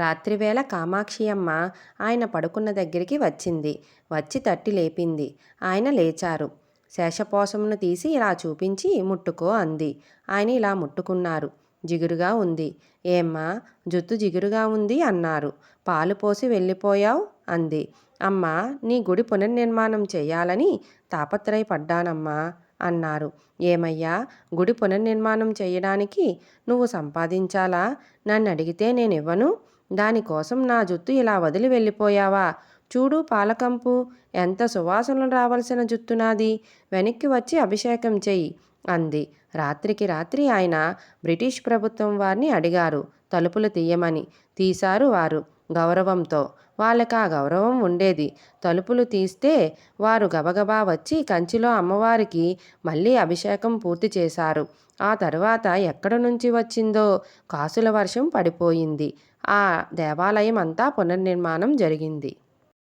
రాత్రివేళ కామాక్షి అమ్మ ఆయన పడుకున్న దగ్గరికి వచ్చింది. వచ్చి తట్టి లేపింది. ఆయన లేచారు. శేషపోసమును తీసి ఇలా చూపించి ముట్టుకో అంది. ఆయన ఇలా ముట్టుకున్నారు. జిగురుగా ఉంది. ఏమ్మా జుత్తు జిగురుగా ఉంది అన్నారు. పాలు పోసి వెళ్ళిపోయావు అంది. అమ్మ నీ గుడి పునర్నిర్మాణం చేయాలని తాపత్రయపడ్డానమ్మా అన్నారు. ఏమయ్యా గుడి పునర్నిర్మాణం చేయడానికి నువ్వు సంపాదించాలా? నన్ను అడిగితే నేను ఇవ్వను దానికోసం నా జుత్తు ఇలా వదిలి వెళ్ళిపోయావా? చూడు పాలకంపు ఎంత సువాసనలు రావలసిన జుత్తు నాది. వెనక్కి వచ్చి అభిషేకం చెయ్యి అంది. రాత్రికి రాత్రి ఆయన బ్రిటిష్ ప్రభుత్వం వారిని అడిగారు తలుపులు తీయమని. తీశారు వారు. గౌరవంతో. వాళ్ళకి ఆ గౌరవం ఉండేది. తలుపులు తీస్తే వారు గబగబా వచ్చి కంచిలో అమ్మవారికి మళ్ళీ అభిషేకం పూర్తి చేశారు. ఆ తర్వాత ఎక్కడ నుంచి వచ్చిందో కాసుల వర్షం పడిపోయింది. ఆ దేవాలయం అంతా పునర్నిర్మాణం జరిగింది.